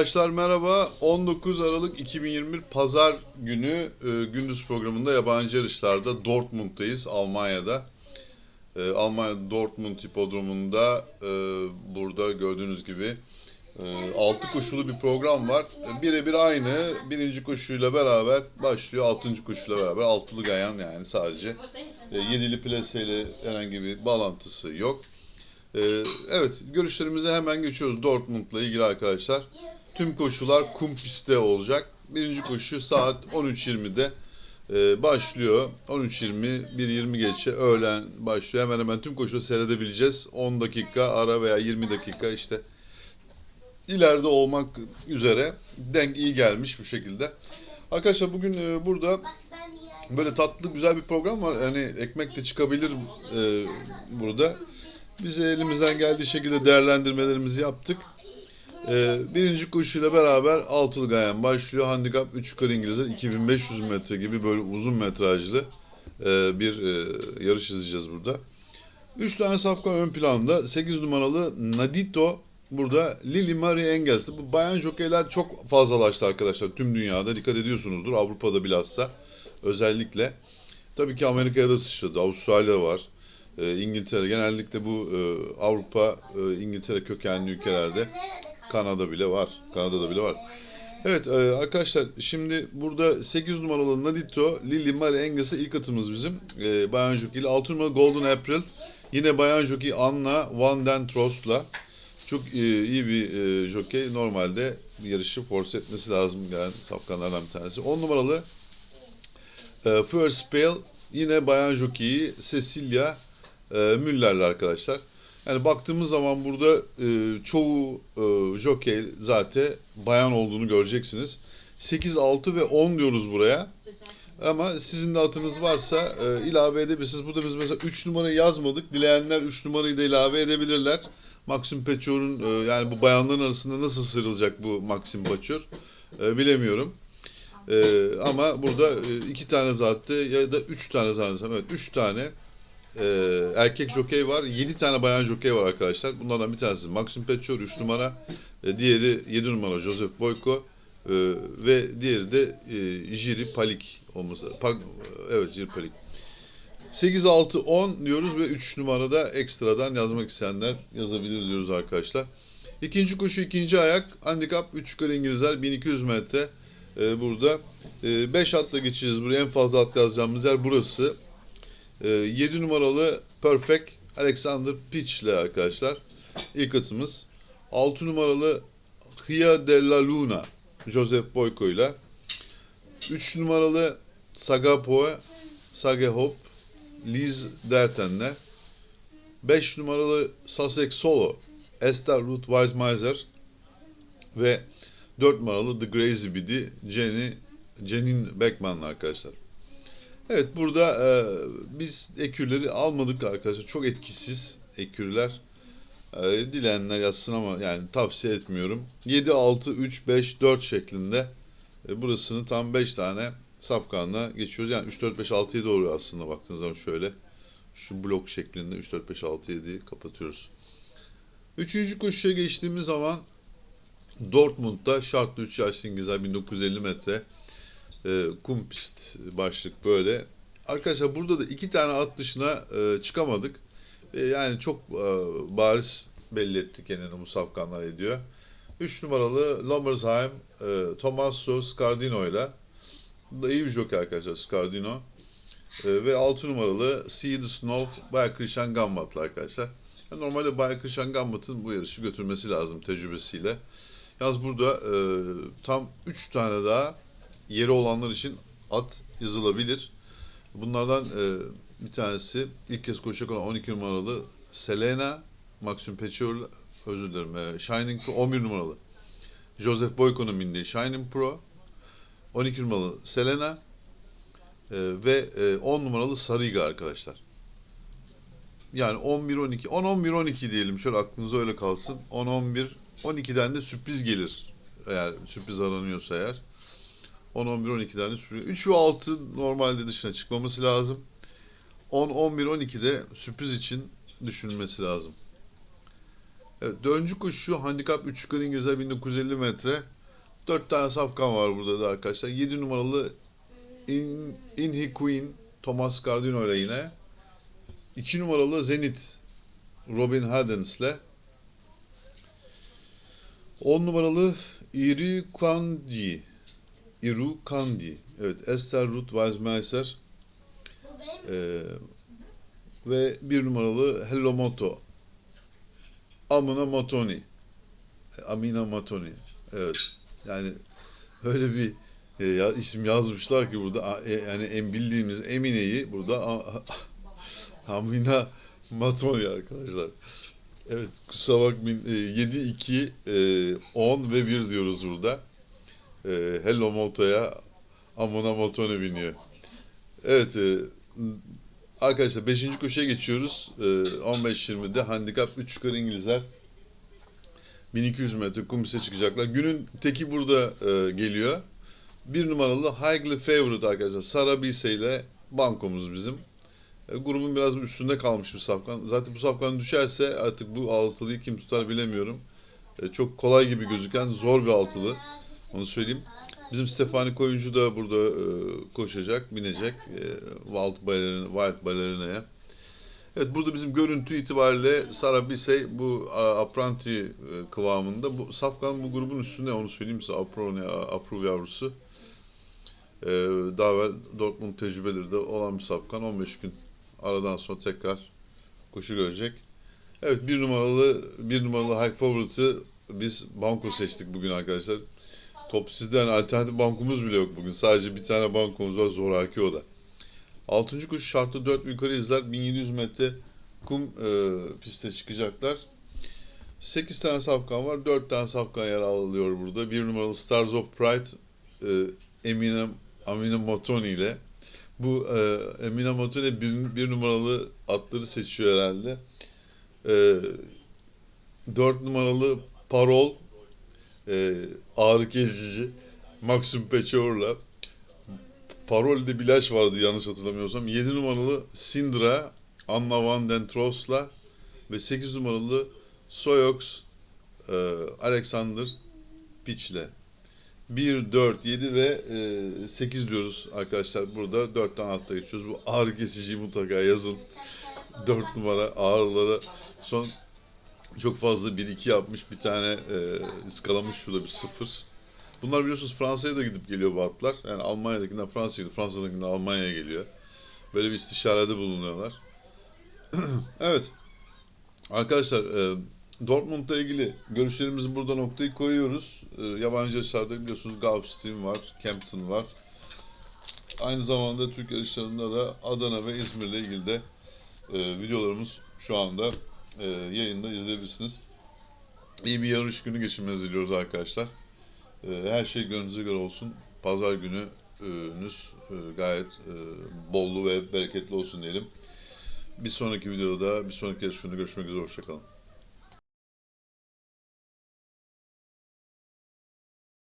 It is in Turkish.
Arkadaşlar merhaba. 19 Aralık 2021 Pazar günü e, gündüz programında yabancı yarışlarda Dortmund'dayız, Almanya'da. E, Almanya Dortmund hipodromunda e, burada gördüğünüz gibi e, 6 koşulu bir program var. E, Birebir aynı. Birinci koşuyla beraber başlıyor. Altıncı koşuyla beraber altılı gayan yani sadece. E, yedili plaseyle herhangi bir bağlantısı yok. E, evet görüşlerimize hemen geçiyoruz Dortmund'la ilgili arkadaşlar. Tüm koşular kum pistte olacak. Birinci koşu saat 13.20'de e, başlıyor. 13.20, 1.20 geçe öğlen başlıyor. Hemen hemen tüm koşuları seyredebileceğiz. 10 dakika ara veya 20 dakika işte ileride olmak üzere denk iyi gelmiş bu şekilde. Arkadaşlar bugün e, burada böyle tatlı güzel bir program var. Yani ekmek de çıkabilir e, burada. Biz elimizden geldiği şekilde değerlendirmelerimizi yaptık. Ee, birinci koşuyla beraber altılı gayen başlıyor. Handikap 3 yukarı İngilizler 2500 metre gibi böyle uzun metrajlı e, bir e, yarış izleyeceğiz burada. 3 tane safkan ön planda. 8 numaralı Nadito burada Lily Marie Engels'te. Bu bayan jokeyler çok fazlalaştı arkadaşlar tüm dünyada. Dikkat ediyorsunuzdur Avrupa'da bilhassa özellikle. Tabii ki Amerika'ya da sıçradı. Avustralya var. E, İngiltere genellikle bu e, Avrupa, e, İngiltere kökenli ülkelerde Kanada bile var. Kanada'da bile var. Evet e, arkadaşlar şimdi burada 8 numaralı Nadito, Lily Marie Engels'e ilk atımız bizim. E, Bayan Jockey ile 6 numaralı Golden April. Yine Bayan Jockey Anna Van Den Trost'la. Çok e, iyi bir e, jockey. Normalde yarışı force etmesi lazım yani safkanlardan bir tanesi. 10 numaralı e, First Spell yine Bayan Jockey'i Cecilia e, Müller'le arkadaşlar. Yani baktığımız zaman burada e, çoğu e, jockey zaten bayan olduğunu göreceksiniz. 8, 6 ve 10 diyoruz buraya. Ama sizin de atınız varsa e, ilave edebilirsiniz. Burada biz mesela 3 numarayı yazmadık. Dileyenler 3 numarayı da ilave edebilirler. Maxim Pechor'un e, yani bu bayanların arasında nasıl sıyrılacak bu Maxim Pechor e, bilemiyorum. E, ama burada e, iki tane zaten ya da üç tane zaten evet üç tane e, erkek jokey var. 7 tane bayan jokey var arkadaşlar. Bunlardan bir tanesi Maxim Pechor 3 numara. E, diğeri 7 numara Joseph Boyko. E, ve diğeri de e, Jiri Palik olması. Pa- evet Jiri Palik. 8, 6, 10 diyoruz ve 3 numarada ekstradan yazmak isteyenler yazabilir diyoruz arkadaşlar. İkinci koşu ikinci ayak. Handikap 3 yukarı İngilizler 1200 metre. E, burada 5 atla geçeceğiz buraya. En fazla at yazacağımız yer burası. 7 numaralı Perfect Alexander Pitch ile arkadaşlar. İlk atımız. 6 numaralı Hia de la Luna Joseph Boyko ile. 3 numaralı Sagapoe Sagehop Liz Derten'le. 5 numaralı Sussex Solo Esther Ruth Weismeiser ve 4 numaralı The Crazy Biddy Jenny Jenin Beckman'la arkadaşlar. Evet burada e, biz ekürleri almadık arkadaşlar. Çok etkisiz ekürler. E, dileyenler yazsın ama yani tavsiye etmiyorum. 7, 6, 3, 5, 4 şeklinde e, burasını tam 5 tane safkanla geçiyoruz. Yani 3, 4, 5, 6'ya doğru aslında baktığınız zaman şöyle şu blok şeklinde 3, 4, 5, 6, 7'yi kapatıyoruz. Üçüncü koşuya geçtiğimiz zaman Dortmund'da şartlı 3 yaşlı İngilizler 1950 metre e, kum başlık böyle. Arkadaşlar burada da iki tane at dışına e, çıkamadık. E, yani çok e, bariz belli etti kendini bu safkanlar ediyor. 3 numaralı Lommersheim e, Tommaso Scardino ile da iyi bir jockey arkadaşlar Scardino. E, ve 6 numaralı See the Snow Bay Christian Gambit'la arkadaşlar. Yani normalde Bay Christian Gambit'ın bu yarışı götürmesi lazım tecrübesiyle. Yalnız burada e, tam 3 tane daha yeri olanlar için at yazılabilir. Bunlardan e, bir tanesi ilk kez koşacak olan 12 numaralı Selena Maxim Pecheur özür dilerim. E, Shining Pro 11 numaralı. Joseph Boyko'nun bindiği Shining Pro 12 numaralı Selena e, ve e, 10 numaralı Sariga arkadaşlar. Yani 11 12 10 11 12 diyelim şöyle aklınıza öyle kalsın. 10 11 12'den de sürpriz gelir. Eğer sürpriz aranıyorsa eğer. 10, 11, 12'den de sürpriz. 3 ve 6 normalde dışına çıkmaması lazım. 10, 11, 12'de sürpriz için düşünülmesi lazım. Evet, dördüncü koşu handikap 3 yukarı İngilizler 1950 metre. 4 tane safkan var burada da arkadaşlar. 7 numaralı In, Inhi Queen Thomas Gardino ile yine. 2 numaralı Zenit Robin Haddens ile. 10 numaralı Iri Kandi Iru Kandi. Evet, Esther Ruth Weismeister. Ee, ve bir numaralı Hello Moto. Amina Matoni. Amina Matoni. Evet. Yani öyle bir e, ya, isim yazmışlar ki burada e, yani en bildiğimiz Emine'yi burada a- a- Amina Matoni arkadaşlar. Evet kusura bakmayın e, 7 2 e, 10 ve 1 diyoruz burada. E, Hello Moto'ya Amina Matoni biniyor. Evet e, Arkadaşlar 5. koşuya geçiyoruz. Ee, 15-20'de handikap 3 yukarı İngilizler 1200 metre kumise çıkacaklar. Günün teki burada e, geliyor. Bir numaralı Highly Favorite arkadaşlar. Sara Bise ile bankomuz bizim. E, grubun biraz üstünde kalmış bir safkan. Zaten bu safkan düşerse artık bu altılıyı kim tutar bilemiyorum. E, çok kolay gibi gözüken zor bir altılı. Onu söyleyeyim. Bizim Stefani Koyuncu da burada e, koşacak, binecek. E, Wild Ballerina, Wild Ballerina'ya. Evet burada bizim görüntü itibariyle Sara Bisey bu apranti e, kıvamında. Bu Safkan bu grubun üstünde onu söyleyeyim size. Aprone, Approve yavrusu. E, daha evvel Dortmund tecrübeleri de olan bir Safkan. 15 gün aradan sonra tekrar koşu görecek. Evet bir numaralı bir numaralı High Favorite'ı biz banko seçtik bugün arkadaşlar. Top sizden alternatif bankumuz bile yok bugün. Sadece bir tane bankomuz var zoraki o da. Altıncı koşu şartlı 4 yukarı izler 1700 metre kum e, piste çıkacaklar. 8 tane safkan var. 4 tane safkan yer alıyor burada. Bir numaralı Stars of Pride e, Emine, Amine Matoni ile. Bu e, Emine Matoni bir, bir numaralı atları seçiyor herhalde. E, 4 numaralı Parol e, ağrı kesici Maxim Peçor'la Parol'de bir ilaç vardı yanlış hatırlamıyorsam. 7 numaralı Sindra Anna Van Den Tros'la ve 8 numaralı Soyox e, Alexander Pich'le. 1, 4, 7 ve e, 8 diyoruz arkadaşlar. Burada 4 tane hatta geçiyoruz. Bu ağrı kesiciyi mutlaka yazın. 4 numara ağrılara son çok fazla 1-2 yapmış bir tane e, ıskalamış şurada bir sıfır. Bunlar biliyorsunuz Fransa'ya da gidip geliyor bu atlar. Yani Almanya'dakinden Fransa'ya gidiyor, Fransa'dakinden Almanya'ya geliyor. Böyle bir istişarede bulunuyorlar. evet. Arkadaşlar e, Dortmund'la ilgili görüşlerimizi burada noktayı koyuyoruz. E, yabancı yarışlarda biliyorsunuz Gulfstream var, Kempton var. Aynı zamanda Türk yarışlarında da Adana ve İzmir'le ilgili de e, videolarımız şu anda e, yayında izleyebilirsiniz. İyi bir yarış günü geçirmenizi diliyoruz arkadaşlar. E, her şey gönlünüze göre olsun. Pazar gününüz e, gayet e, bollu ve bereketli olsun diyelim. Bir sonraki videoda, bir sonraki yarış günü görüşmek üzere. Hoşçakalın.